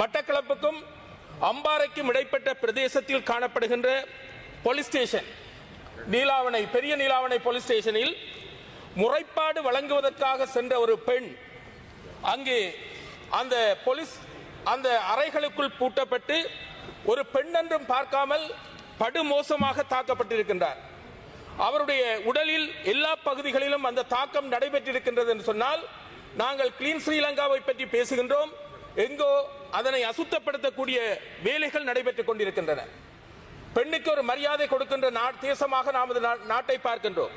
மட்டக்களப்புக்கும் அம்பாறைக்கும் இடைப்பட்ட பிரதேசத்தில் காணப்படுகின்ற போலீஸ் ஸ்டேஷன் நீலாவணை பெரிய நீலாவணை போலீஸ் ஸ்டேஷனில் முறைப்பாடு வழங்குவதற்காக சென்ற ஒரு பெண் அங்கே அந்த போலீஸ் அந்த அறைகளுக்குள் பூட்டப்பட்டு ஒரு பெண் என்றும் பார்க்காமல் படுமோசமாக தாக்கப்பட்டிருக்கின்றார். அவருடைய உடலில் எல்லா பகுதிகளிலும் அந்த தாக்கம் நடைபெற்றிருக்கின்றது என்று சொன்னால் நாங்கள் கிளீன் ஸ்ரீலங்காவை பற்றி பேசுகின்றோம். எங்கோ அதனை அசுத்தப்படுத்தக்கூடிய வேலைகள் நடைபெற்றுக் கொண்டிருக்கின்றன. பெண்ணுக்கு ஒரு மரியாதை கொடுக்கின்ற தேசமாக நாம் நா- நாட்டை பார்க்கின்றோம்.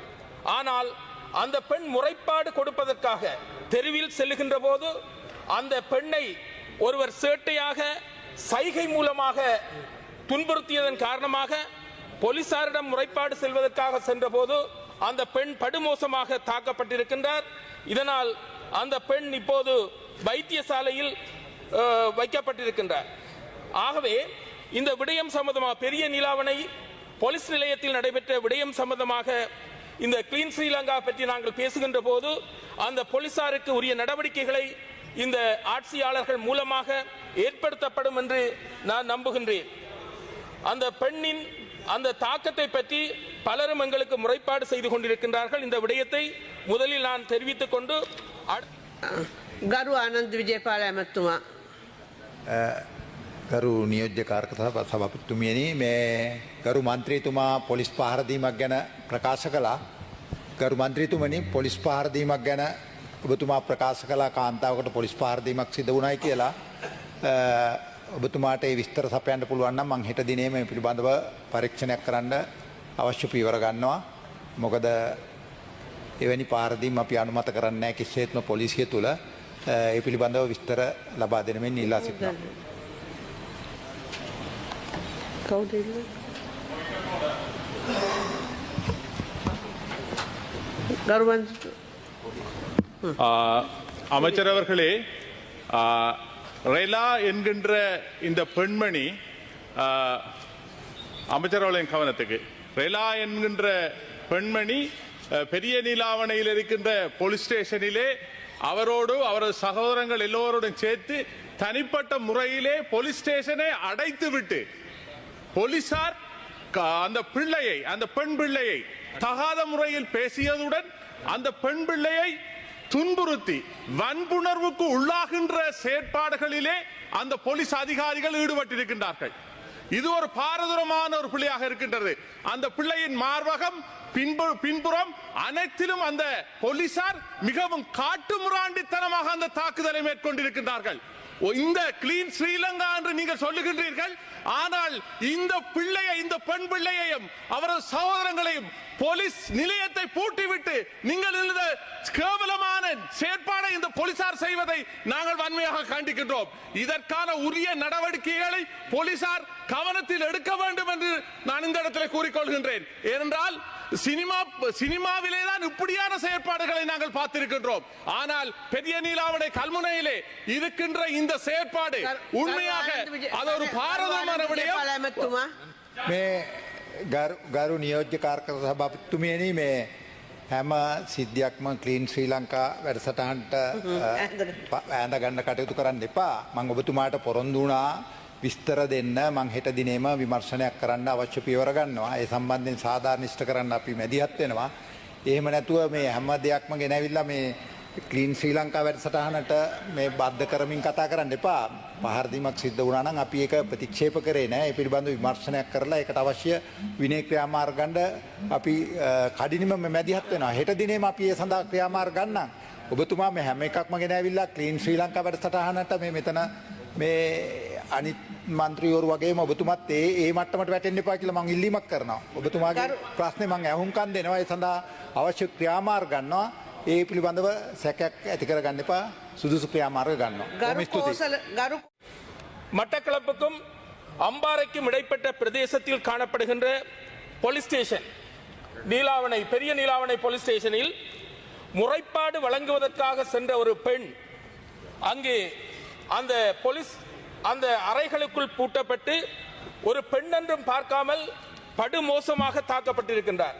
ஆனால் அந்த பெண் முறைப்பாடு கொடுப்பதற்காக தெருவில் செல்லுகின்ற போது அந்த பெண்ணை ஒருவர் சேட்டையாக சைகை மூலமாக துன்புறுத்தியதன் காரணமாக போலீசாரிடம் முறைப்பாடு செல்வதற்காக சென்றபோது அந்த பெண் படுமோசமாக தாக்கப்பட்டிருக்கின்றார். இதனால் அந்த பெண் இப்போது வைத்தியசாலையில் வைக்கப்பட்டிருக்கின்ற ஆகவே இந்த விடயம் சம்பந்தமாக பெரிய நிலாவணை போலீஸ் நிலையத்தில் நடைபெற்ற விடயம் சம்பந்தமாக இந்த கிளீன் ஸ்ரீலங்கா பற்றி நாங்கள் பேசுகின்ற போது அந்த போலீசாருக்கு உரிய நடவடிக்கைகளை இந்த ஆட்சியாளர்கள் மூலமாக ஏற்படுத்தப்படும் என்று நான் நம்புகின்றேன். அந்த பெண்ணின் அந்த தாக்கத்தை பற்றி பலரும் எங்களுக்கு முறைப்பாடு செய்து கொண்டிருக்கின்றார்கள். இந்த விடயத்தை முதலில் நான் தெரிவித்துக் கொண்டு கரு ஆனந்த் விஜயபால அமத்துவான் ගරු නියෝජ්‍ය කාර්ක සභ- සභපතිතුමියනි මේ ගරු මන්ත්‍රීතුමා පොලිස් පහරදීමක් ගැන ප්‍රකාශ කලා ගරු මන්ත්‍රීතුමනි පොලිස් පහරදීමක් ගැන ඔබතුමා ප්‍රකාශ කලා කාන්තාවකට පොලිස් පහරදීමක් සිද වුණයි කියලා. අ, ඔබතුමාට ඒ විස්තර සපයන්ට පුළුවන්නම් මං හෙට දිනේ මේ පිළිබඳව පරීක්ෂණයක් කරන්න අවශ්‍ය පීවර ගන්නවා. මොකද එවැනි පාරදීම් අපි අනුමත කරන්න කිස්සේත්ම පොලිසිය තුළ. අ, ඒ පිළිබඳව විස්තර ලබා දෙනමෙන් ඉල්ලා සිටිනවා. කවුද ඉන්නේ? ගරු මන්ත්‍රී ஆ, அமைச்சர் அவர்களே ஆ, ரெலா என்கின்ற இந்த பெண்மணி ஆ, அமைச்சர் அவர்களின் கவனத்துக்கு ரெலா என்கின்ற பெண்மணி அ, பெரிய நீலாவணையில் இருக்கின்ற போலீஸ் ஸ்டேஷனிலே அவரோடு அவரது சகோதரங்கள் எல்லோரோடும் சேர்த்து தனிப்பட்ட முறையிலே போலீஸ் ஸ்டேஷனை அடைத்து விட்டு போலீசார் அந்த பிள்ளையை அந்த பெண் பிள்ளையை தகாத முறையில் பேசியதுடன் அந்த பெண் பிள்ளையை துன்புறுத்தி வன்புணர்வுக்கு உள்ளாகின்ற செயற்பாடுகளிலே அந்த போலீஸ் அதிகாரிகள் ஈடுபட்டிருக்கின்றார்கள். இது ஒரு பாரதூரமான ஒரு பிள்ளையாக இருக்கின்றது. அந்த பிள்ளையின் மார்பகம் பின்பு பின்புறம் அனைத்திலும் அந்த போலீசார் மிகவும் காட்டு முராண்டித்தனமாக அந்த தாக்குதலை மேற்கொண்டிருக்கின்றார்கள். இந்த கிளீன் ஸ்ரீலங்கா என்று நீங்கள் சொல்லுகின்றீர்கள் ஆனால் இந்த பிள்ளையை இந்த பெண் பிள்ளையையும் அவரது சகோதரங்களையும் போலீஸ் நிலையத்தை பூட்டிவிட்டு நீங்கள் இந்த கேவலமான செயற்பாடை இந்த போலீசார் செய்வதை நாங்கள் வன்மையாக கண்டிக்கின்றோம். இதற்கான உரிய நடவடிக்கைகளை போலீசார் கவனத்தில் எடுக்க வேண்டும் என்று நான் இந்த இடத்தில் கூறிக்கொள்கின்றேன். ஏனென்றால் சினிமா சினிமாவிலே தான் இப்படியான செயற்பாடுகளை நாங்கள் பார்த்திருக்கின்றோம் ஆனால் பெரிய நீலாவணை கல்முனையிலே இருக்கின்ற இந்த செயற்பாடு உண்மையாக அது ஒரு பாரதமான விடயம் විජයපාල ඇමත්තුමා. මේ ගරු- ගරු නියෝජ්‍ය කාර්ක සභාපතිතුමියනි මේ හැම සිද්ධියක්ම කලීන් ශ්‍රී ලංකා වැඩසටහන්ට ඇඳ ගන්න කටයුතු කරන්න එපා මං ඔබතුමාට පොරොන්දුනා විස්තර දෙන්න මං හෙට දිනේම විමර්ශනයක් කරන්න අවශ්‍ය පියවර ගන්නවා. ඒ සම්බන්ධයෙන් සාධාරනිෂ්ට කරන්න අපි මැදිහත් වෙනවා. එහෙම නැතුව මේ හැම දෙයක්ම ගෙනැවිල්ලා මේ කලීන් ශ්‍රී ලංකා වැඩසටහනට මේ බද්ධ කරමින් කතා කරන්න එපා. පහරදීමක් සිද්ධ වුණා නම් අපි ඒක ප්‍රතික්ෂේප කරේ නෑ ඒ පිළිබඳව විමර්ශනයක් කරලා ඒකට අවශ්‍ය විනය ක්‍රියාමාර්ග ගන්න අපි අ, කඩිනම මැදිහත් වෙනවා. හෙට දිනේම අපි ඒ සඳහා ක්‍රියාමාර්ග ගන්නම්. ඔබතුමා මේ හැම එකක්ම ගෙනැවිල්ලා ක්ලීන් ශ්‍රී ලංකා වැඩසටහනට මේ මෙතන මේ අනිත් මන්ත්‍රීවරු වගේම ඔබතුමත් ඒ ඒ මට්ටමට වැටෙන්න එපා කියලා මං ඉල්ලීමක් කරනවා ඔබතුමාගේ ප්‍රශ්නේ මං ඇහුම්කන් දෙනවා ඒ සඳහා අවශ්‍ය ක්‍රියාමාර්ග ගන්නවා ඒ පිළිබඳව සැකයක් ඇති කරගන්න එපා සුදුසු ක්‍රියාමාර්ග ගන්නවා. ගරු බොහොම ස්තුතියි. කෝසල ගරු மட்டக்களப்புக்கும் அம்பாறைக்கும் இடைப்பட்ட பிரதேசத்தில் காணப்படுகின்ற போலீஸ் ஸ்டேஷன் நீலாவணை பெரிய நீலாவணை போலீஸ் ஸ்டேஷனில் முறைப்பாடு வழங்குவதற்காக சென்ற ஒரு பெண் அங்கே அந்த போலீஸ் அந்த அறைகளுக்குள் பூட்டப்பட்டு ஒரு பெண் என்றும் பார்க்காமல் படுமோசமாக தாக்கப்பட்டிருக்கின்றார்.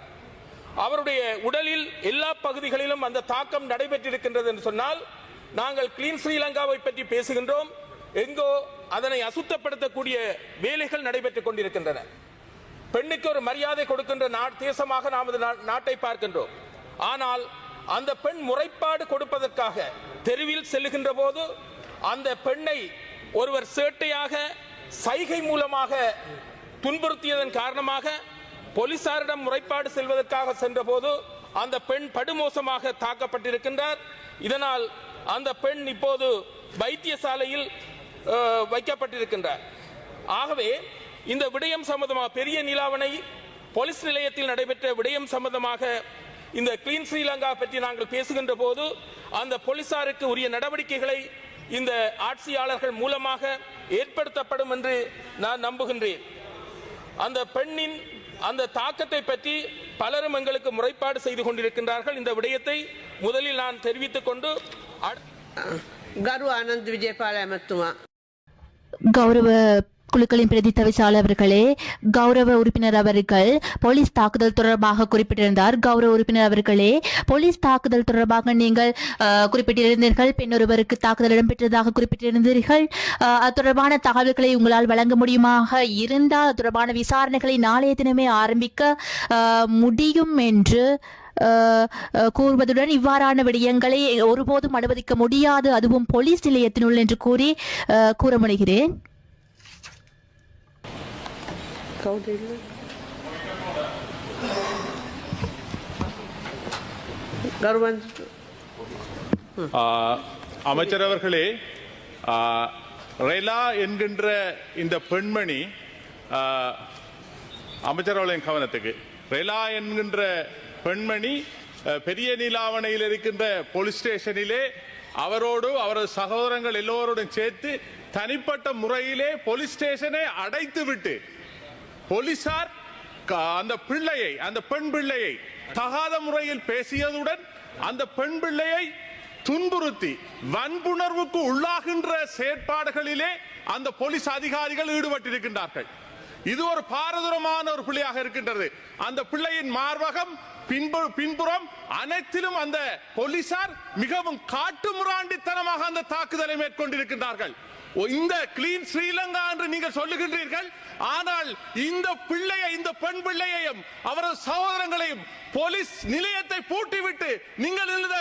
அவருடைய உடலில் எல்லா பகுதிகளிலும் அந்த தாக்கம் நடைபெற்றிருக்கின்றது என்று சொன்னால் நாங்கள் கிளீன் ஸ்ரீலங்காவை பற்றி பேசுகின்றோம். எங்கோ அதனை அசுத்தப்படுத்தக்கூடிய வேலைகள் நடைபெற்றுக் கொண்டிருக்கின்றன. பெண்ணுக்கு ஒரு மரியாதை கொடுக்கின்ற தேசமாக நமது நா- நாட்டை பார்க்கின்றோம். ஆனால் அந்த பெண் முறைப்பாடு கொடுப்பதற்காக தெருவில் செல்லுகின்ற போது அந்த பெண்ணை ஒருவர் சேட்டையாக சைகை மூலமாக துன்புறுத்தியதன் காரணமாக போலீசாரிடம் முறைப்பாடு செல்வதற்காக சென்றபோது அந்த பெண் படுமோசமாக தாக்கப்பட்டிருக்கின்றார். இதனால் அந்த பெண் இப்போது வைத்தியசாலையில் வைக்கப்பட்டிருக்கின்றார். ஆகவே இந்த விடயம் சம்பந்தமாக பெரிய நிலாவணை போலீஸ் நிலையத்தில் நடைபெற்ற விடயம் சம்பந்தமாக இந்த கிளீன் ஸ்ரீலங்கா பற்றி நாங்கள் பேசுகின்ற போது அந்த போலீசாருக்கு உரிய நடவடிக்கைகளை இந்த ஆட்சியாளர்கள் மூலமாக ஏற்படுத்தப்படும் என்று நான் நம்புகின்றேன். அந்த பெண்ணின் அந்த தாக்கத்தை பற்றி பலரும் எங்களுக்கு முறைப்பாடு செய்து கொண்டிருக்கின்றார்கள். இந்த விடயத்தை முதலில் நான் தெரிவித்துக் கொண்டு கரு ஆனந்த் விஜயபால கௌரவ குழுக்களின் பிரதி தவிசாளர்களே அவர்களே கௌரவ உறுப்பினர் அவர்கள் போலீஸ் தாக்குதல் தொடர்பாக குறிப்பிட்டிருந்தார். கௌரவ உறுப்பினர் அவர்களே போலீஸ் தாக்குதல் தொடர்பாக நீங்கள் குறிப்பிட்டிருந்தீர்கள். பெண் ஒருவருக்கு தாக்குதல் இடம்பெற்றதாக குறிப்பிட்டிருந்தீர்கள். அது தொடர்பான தகவல்களை உங்களால் வழங்க முடியுமாக இருந்தால் அது தொடர்பான விசாரணைகளை நாளைய தினமே ஆரம்பிக்க முடியும் என்று கூறுவதுடன் இவ்வாறான விடயங்களை ஒருபோதும் அனுமதிக்க முடியாது. அதுவும் போலீஸ் நிலையத்தினுள் என்று கூறி கூற முடிகிறேன் How they look? அமைச்சர் அவர்களே ரெலா என்கின்ற இந்த பெண்மணி அமைச்சர் அவர்களின் கவனத்துக்கு ரெலா என்கின்ற பெண்மணி பெரிய நீலாவணையில் இருக்கின்ற போலீஸ் ஸ்டேஷனிலே அவரோடு அவரது சகோதரங்கள் எல்லோரோடும் சேர்த்து தனிப்பட்ட முறையிலே போலீஸ் ஸ்டேஷனை அடைத்துவிட்டு போலீசார் அந்த பிள்ளையை அந்த பெண் பிள்ளையை தகாத முறையில் பேசியதுடன் அந்த பெண் பிள்ளையை துன்புறுத்தி வன்புணர்வுக்கு உள்ளாகின்ற செயற்பாடுகளிலே அந்த போலீஸ் அதிகாரிகள் ஈடுபட்டிருக்கின்றார்கள். இது ஒரு பாரதூரமான ஒரு பிள்ளையாக இருக்கின்றது. அந்த பிள்ளையின் மார்பகம் பின்பு- பின்புறம் அனைத்திலும் அந்த போலீசார் மிகவும் காட்டுமிராண்டித்தனமாக அந்த தாக்குதலை மேற்கொண்டிருக்கின்றார்கள். இந்த கிளீன் ஸ்ரீலங்கா என்று நீங்கள் சொல்லுகின்றீர்கள் ஆனால் இந்த பிள்ளையை இந்த பெண் பிள்ளையையும் அவரது சகோதரங்களையும் போலீஸ் நிலையத்தை பூட்டிவிட்டு நீங்கள் இந்த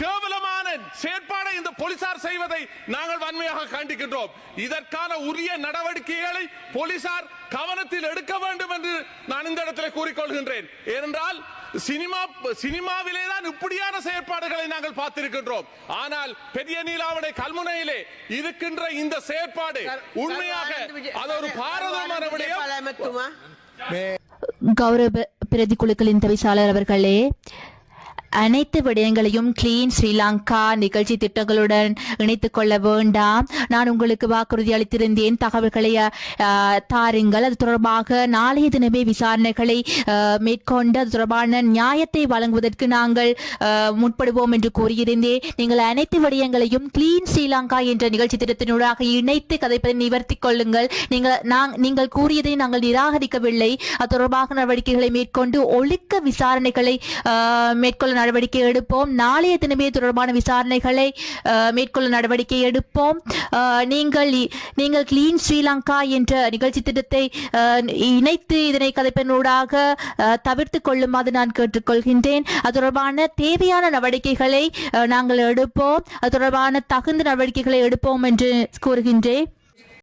கேவலமான செயற்பாடை இந்த போலீசார் செய்வதை நாங்கள் வன்மையாக காண்டிக்கின்றோம் இதற்கான உரிய நடவடிக்கைகளை போலீசார் கவனத்தில் எடுக்க வேண்டும் என்று நான் இந்த இடத்தில் கூறிக்கொள்கின்றேன். ஏனென்றால் சினிமா சினிமாவிலே தான் இப்படியான செயற்பாடுகளை நாங்கள் பார்த்திருக்கின்றோம். ஆனால் பெரிய நீலாவடை கல்முனையிலே இருக்கின்ற இந்த செயற்பாடு உண்மையாக அது ஒரு பாரதமான விடயம். பிரதி குழுக்களின் தவிசாளர் அவர்களே அனைத்து விடயங்களையும் கிளீன் ஸ்ரீலங்கா நிகழ்ச்சி திட்டங்களுடன் இணைத்துக் கொள்ள வேண்டாம். நான் உங்களுக்கு வாக்குறுதி அளித்திருந்தேன். தகவல்களை தாருங்கள். அது தொடர்பாக நாளைய தினமே விசாரணைகளை மேற்கொண்டு அது தொடர்பான நியாயத்தை வழங்குவதற்கு நாங்கள் முற்படுவோம் என்று கூறியிருந்தேன். நீங்கள் அனைத்து விடயங்களையும் கிளீன் ஸ்ரீலங்கா என்ற நிகழ்ச்சி திட்டத்தினூடாக இணைத்து கதைப்பதை நிவர்த்தி கொள்ளுங்கள். நீங்கள் நீங்கள் கூறியதை நாங்கள் நிராகரிக்கவில்லை. அது தொடர்பாக நடவடிக்கைகளை மேற்கொண்டு ஒழுக்க விசாரணைகளை மேற்கொள்ள நடவடிக்கை எடுப்போம். நாளைய தினமே தொடர்பான விசாரணைகளை மேற்கொள்ள நடவடிக்கை எடுப்போம். நீங்கள் நீங்கள் கிளீன் ஸ்ரீலங்கா என்ற நிகழ்ச்சி திட்டத்தை இணைத்து இதனை கதைப்பினூடாக தவிர்த்து கொள்ளுமாறு நான் கேட்டுக்கொள்கின்றேன். அது தொடர்பான தேவையான நடவடிக்கைகளை நாங்கள் எடுப்போம். அது தொடர்பான தகுந்த நடவடிக்கைகளை எடுப்போம் என்று கூறுகின்றேன்.